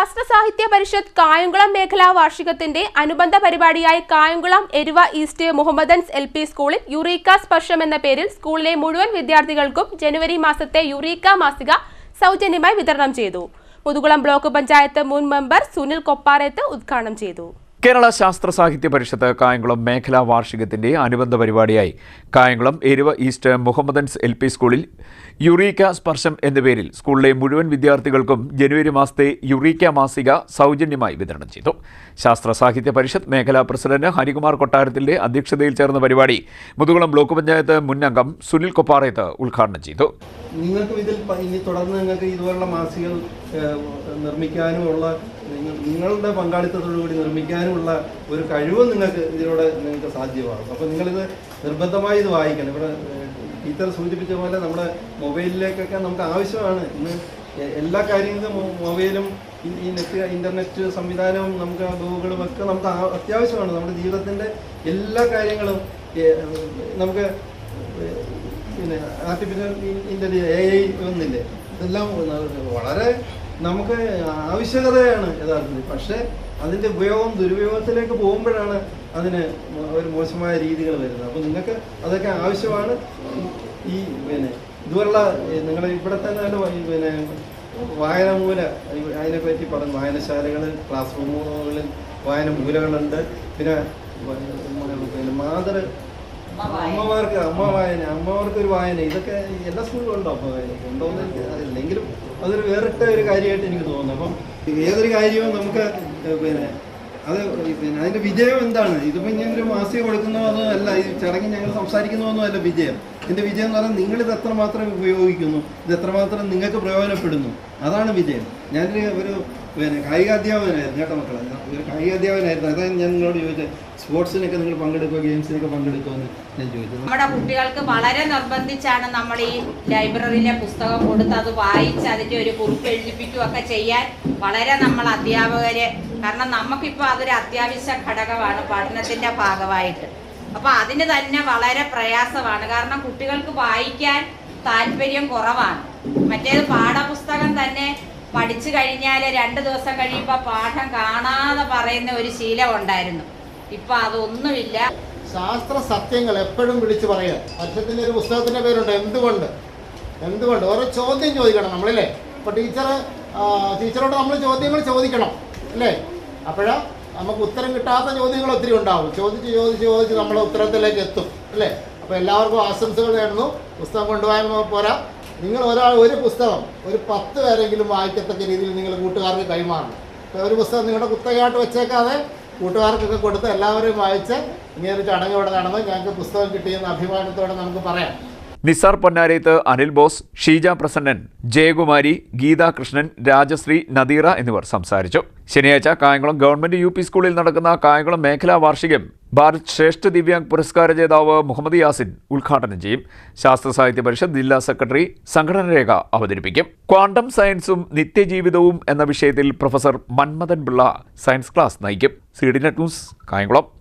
ശാസ്ത്ര സാഹിത്യ പരിഷത്ത് കായംകുളം മേഖലാ വാർഷികത്തിന്റെ അനുബന്ധ പരിപാടിയായി Kayamkulam Eruva east Muhammadans L P സ്കൂളിൽ യുറീക്ക സ്പർശം എന്ന പേരിൽ സ്കൂളിലെ മുഴുവൻ വിദ്യാർത്ഥികൾക്കും ജനുവരി മാസത്തെ യുറീക്ക മാസിക സൗജന്യമായി വിതരണം ചെയ്തു. മുതുകുളം ബ്ലോക്ക് പഞ്ചായത്ത് മുൻ മെമ്പർ സുനിൽ കൊപ്പാരത്ത് ഉദ്ഘാടനം ചെയ്തു. കേരള ശാസ്ത്ര സാഹിത്യ പരിഷത്ത് കായംകുളം മേഖലാ വാർഷികത്തിന്റെ അനുബന്ധ പരിപാടിയായി Kayamkulam Eruva east Muhammadans L P സ്കൂളിൽ യുറീക്ക സ്പർശം എന്ന പേരിൽ സ്കൂളിലെ മുഴുവൻ വിദ്യാർത്ഥികൾക്കും ജനുവരി മാസത്തെ യുറീക്ക മാസിക സൗജന്യമായി വിതരണം ചെയ്തു. ശാസ്ത്ര സാഹിത്യ പരിഷത്ത് മേഖലാ പ്രസിഡന്റ് ഹരികുമാർ കൊട്ടാരത്തിന്റെ അധ്യക്ഷതയിൽ ചേർന്ന പരിപാടി മുതുകുളം ബ്ലോക്ക് പഞ്ചായത്ത് മുൻ അംഗം സുനിൽ കൊപ്പാറയത്ത് ഉദ്ഘാടനം ചെയ്തു. നിങ്ങൾക്ക് ഇതിൽ ഇനി തുടർന്ന് നിങ്ങൾക്ക് ഇതുപോലുള്ള മാസികൾ നിർമ്മിക്കാനുമുള്ള നിങ്ങളുടെ പങ്കാളിത്തത്തോടുകൂടി നിർമ്മിക്കാനുമുള്ള ഒരു കഴിവും നിങ്ങൾക്ക് ഇതിലൂടെ നിങ്ങൾക്ക് സാധ്യമാകും. അപ്പോൾ നിങ്ങളിത് നിർബന്ധമായി ഇത് വായിക്കണം. ഇവിടെ ടീച്ചർ സൂചിപ്പിച്ച പോലെ നമ്മുടെ മൊബൈലിലേക്കൊക്കെ നമുക്ക് ആവശ്യമാണ്. ഇന്ന് എല്ലാ കാര്യങ്ങളും മൊബൈലും ഈ- നെറ്റ് ഇന്റർനെറ്റ് സംവിധാനവും നമുക്ക് ഗൂഗിളും ഒക്കെ നമുക്ക് അത്യാവശ്യമാണ്. നമ്മുടെ ജീവിതത്തിന്റെ എല്ലാ കാര്യങ്ങളും നമുക്ക് പിന്നെ ആർട്ടിഫിഷ്യൽ ഇന്റലിജൻസ് എ ഐ ഒന്നില്ലേ? ഇതെല്ലാം വളരെ നമുക്ക് ആവശ്യകതയാണ് യഥാർത്ഥത്തിൽ. പക്ഷേ അതിന്റെ ഉപയോഗം ദുരുപയോഗത്തിലേക്ക് പോകുമ്പോഴാണ് അതിന് ഒരു മോശമായ രീതികൾ വരുന്നത്. അപ്പോൾ നിങ്ങൾക്ക് അതൊക്കെ ആവശ്യമാണ്. ഈ പിന്നെ ഇതുപോലുള്ള നിങ്ങൾ ഇവിടെ തന്നെ പിന്നെ വായനമൂല അതിനെപ്പറ്റി പറഞ്ഞു. വായനശാലകൾ ക്ലാസ് റൂമുകളിൽ വായന മൂലകളുണ്ട് പിന്നെ പിന്നെ മാതൃ അമ്മമാർക്ക് അമ്മ വായന അമ്മമാർക്ക് ഒരു വായന. ഇതൊക്കെ എല്ലാ സ്കൂളിലും ഉണ്ടോ? അമ്മ വായന ഉണ്ടോ എന്ന് എനിക്ക് അറിയില്ലെങ്കിലും അതൊരു വേറിട്ട ഒരു കാര്യമായിട്ട് എനിക്ക് തോന്നുന്നു. അപ്പം ഏതൊരു കാര്യവും നമുക്ക് പിന്നെ അത് പിന്നെ അതിന്റെ വിജയം എന്താണ്? ഇതിപ്പോൾ ഞാൻ ഒരു മാസിക കൊടുക്കുന്നോ അതോ അല്ല ഈ ചടങ്ങിൽ ഞങ്ങൾ സംസാരിക്കുന്നതൊന്നും അല്ല വിജയം. ഇതിന്റെ വിജയം എന്ന് പറഞ്ഞാൽ നിങ്ങൾ ഇത് എത്രമാത്രം ഉപയോഗിക്കുന്നു ഇത് എത്രമാത്രം നിങ്ങൾക്ക് പ്രയോജനപ്പെടുന്നു അതാണ് വിജയം. ഞാനൊരു ഒരു പിന്നെ കായിക അധ്യാപകനായിരുന്നു കേട്ടോ മക്കളെ. ഒരു കായിക അധ്യാപകനായിരുന്നു അതായത് ഞാൻ നിങ്ങളോട് ചോദിച്ചത്. സ്പോർട്സിനൊക്കെ നിങ്ങൾ പങ്കെടുക്കുക ഗെയിംസിനൊക്കെ പങ്കെടുക്കുമെന്ന് ഞാൻ ചോദിച്ചു നമ്മുടെ കുട്ടികൾക്ക് വളരെ നിർബന്ധിച്ചാണ് നമ്മൾ ഈ ലൈബ്രറിയിലെ പുസ്തകം കൊടുത്ത് അത് വായിച്ച് അതിന്റെ ഒരു കുറിപ്പ് എഴുതിപ്പിക്കുകയൊക്കെ ചെയ്യാൻ വളരെ നമ്മൾ അധ്യാപകരെ കാരണം നമുക്കിപ്പോൾ അതൊരു അത്യാവശ്യ ഘടകമാണ് പഠനത്തിന്റെ ഭാഗമായിട്ട്. അപ്പോൾ അതിന് തന്നെ വളരെ പ്രയാസമാണ്. കാരണം കുട്ടികൾക്ക് വായിക്കാൻ താല്പര്യം കുറവാണ്. മറ്റേത് പാഠപുസ്തകം തന്നെ പഠിച്ചു കഴിഞ്ഞാൽ രണ്ട് ദിവസം കഴിയുമ്പോൾ പാഠം കാണാതെ പറയുന്ന ഒരു ശീലം ഉണ്ടായിരുന്നു. ഇപ്പം അതൊന്നുമില്ല. ശാസ്ത്ര സത്യങ്ങൾ എപ്പോഴും വിളിച്ചു പറയുക. പക്ഷത്തിന്റെ ഒരു പുസ്തകത്തിന്റെ പേരുണ്ട്. എന്തുകൊണ്ട്? എന്തുകൊണ്ട്? ഓരോ ചോദ്യം ചോദിക്കണം നമ്മളില്ലേ? ഇപ്പൊ ടീച്ചർ ടീച്ചറോട് നമ്മൾ ചോദ്യങ്ങൾ ചോദിക്കണം അല്ലേ? അപ്പോഴാ നമുക്ക് ഉത്തരം കിട്ടാത്ത ചോദ്യങ്ങൾ ഒത്തിരി ഉണ്ടാവും. ചോദിച്ച് ചോദിച്ച് ചോദിച്ച് നമ്മൾ ഉത്തരത്തിലേക്ക് എത്തും അല്ലേ? അപ്പോൾ എല്ലാവർക്കും ആശംസകൾ നേടുന്നു പുസ്തകം കൊണ്ടുപോയാൽ പോരാ. നിങ്ങൾ ഒരാൾ ഒരു പുസ്തകം ഒരു പത്ത് പേരെങ്കിലും വായിക്കത്തക്ക രീതിയിൽ നിങ്ങൾ കൂട്ടുകാർക്ക് കൈമാറണം. ഒരു പുസ്തകം നിങ്ങളുടെ കുത്തകയായിട്ട് വെച്ചേക്കാതെ കൂട്ടുകാർക്കൊക്കെ കൊടുത്ത് എല്ലാവരും വായിച്ച് ഇങ്ങനെ ഒരു ചടങ്ങ് ഇവിടെ നടന്ന് ഞങ്ങൾക്ക് പുസ്തകം കിട്ടിയെന്ന അഭിമാനത്തോടെ നമുക്ക് പറയാം. നിസാർ പൊന്നാരേത്ത് അനിൽ ബോസ് ഷീജ പ്രസന്നൻ ജയകുമാരി ഗീതാ കൃഷ്ണൻ രാജശ്രീ നദീറ എന്നിവർ സംസാരിച്ചു. ശനിയാഴ്ച കായംകുളം ഗവൺമെന്റ് യു പി സ്കൂളിൽ നടക്കുന്ന കായംകുളം മേഖലാ വാർഷികം ഭാരത് ശ്രേഷ്ഠ ദിവ്യാംഗ് പുരസ്കാര ജേതാവ് മുഹമ്മദ് യാസിൻ ഉദ്ഘാടനം ചെയ്യും. ശാസ്ത്ര സാഹിത്യ പരിഷത്ത് ജില്ലാ സെക്രട്ടറി സംഘടനരേഖ അവതരിപ്പിക്കും. ക്വാണ്ടം സയൻസും നിത്യജീവിതവും എന്ന വിഷയത്തിൽ professor Manmadhan Pillai science class നയിക്കും. C D net news Kayamkulam.